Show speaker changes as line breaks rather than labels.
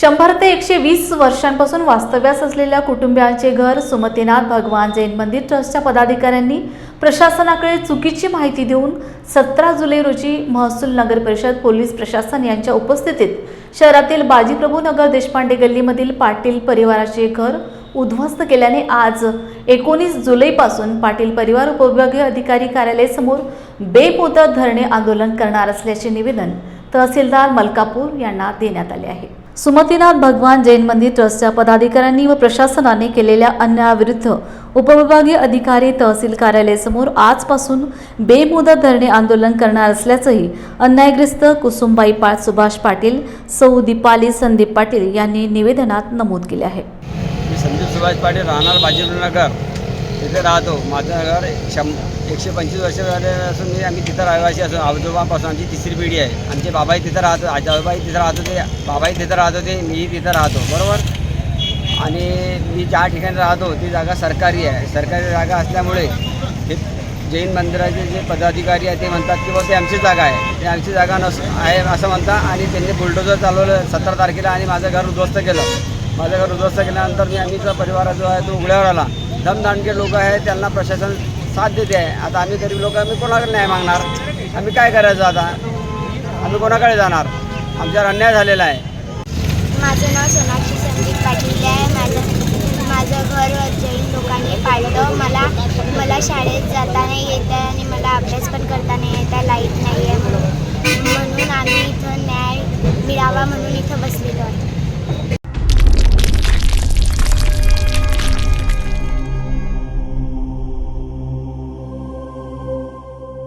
शंभर ते एकशे वीस वर्षांपासून वास्तव्यास असलेल्या कुटुंबियांचे घर सुमतीनाथ भगवान जैन मंदिर ट्रस्टच्या पदाधिकाऱ्यांनी प्रशासनाकडे चुकीची माहिती देऊन सतरा जुलै रोजी महसूल नगर परिषद पोलीस प्रशासन यांच्या उपस्थितीत शहरातील बाजीप्रभू नगर देशपांडे गल्लीमधील पाटील परिवाराचे घर उद्ध्वस्त केल्याने आज एकोणीस जुलैपासून पाटील परिवार उपविभागीय अधिकारी कार्यालयासमोर बेमुदत धरणे आंदोलन करणार असल्याचे निवेदन तहसीलदार मलकापूर यांना देण्यात आले आहे. सुमतीनाथ भगवान जैन मंदिर ट्रस्टच्या पदाधिकाऱ्यांनी व प्रशासनाने केलेल्या अन्यायाविरुद्ध उपविभागीय अधिकारी तहसील कार्यालयासमोर आजपासून बेमुदत धरणे आंदोलन करणार असल्याचंही अन्यायग्रस्त कुसुमबाई पाट सुभाष पाटील सौ दीपाली संदीप पाटील यांनी निवेदनात नमूद केले आहे.
मी संदीप सुभाष पाटील राहणार बाजीनगर. तिथे राहतो. माझं घर शं एकशे पंचवीस वर्ष झाले असून मी आम्ही तिथं रहिवासी असून आजोबापासून आमची तिसरी पिढी आहे. आमचे बाबाही तिथं राहतो आजोबाही तिथं राहत होते बाबाही तिथं राहत होते मीही तिथं राहतो. बरोबर? आणि मी ज्या ठिकाणी राहतो ती जागा सरकारी आहे. सरकारी जागा असल्यामुळे हे जैन मंदिराचे जे पदाधिकारी आहे ते म्हणतात की बाबा ते आमची जागा आहे. ते आमची जागा नस आहे असं म्हणतात आणि त्यांनी बुलडोजर चालवलं सतरा तारखेला आणि माझं घर उद्ध्वस्त केलं. माझं घर उद्ध्वस्त केल्यानंतर मी आम्हीचा परिवार जो आहे तो उघड्यावर आला. दमदांडके लोक आहेत त्यांना प्रशासन साथ देते. आहे आता आम्ही गरीब लोक आम्ही कोणाकडे नाही मागणार? आम्ही काय करायचं आता? आम्ही कोणाकडे जाणार? आमच्यावर अन्याय झालेला आहे.
माझं नाव सोनाक्षी संदीप पाटील आहे. माझं माझं घर जैन लोकांनी पाळलं मला मला शाळेत जाताना येत आहे आणि मला अभ्यास पण करता नाही येत आहे. लाइट नाही आहे म्हणून. म्हणून आम्ही इथं न्याय मिळावा म्हणून इथं बसलेलो आहे.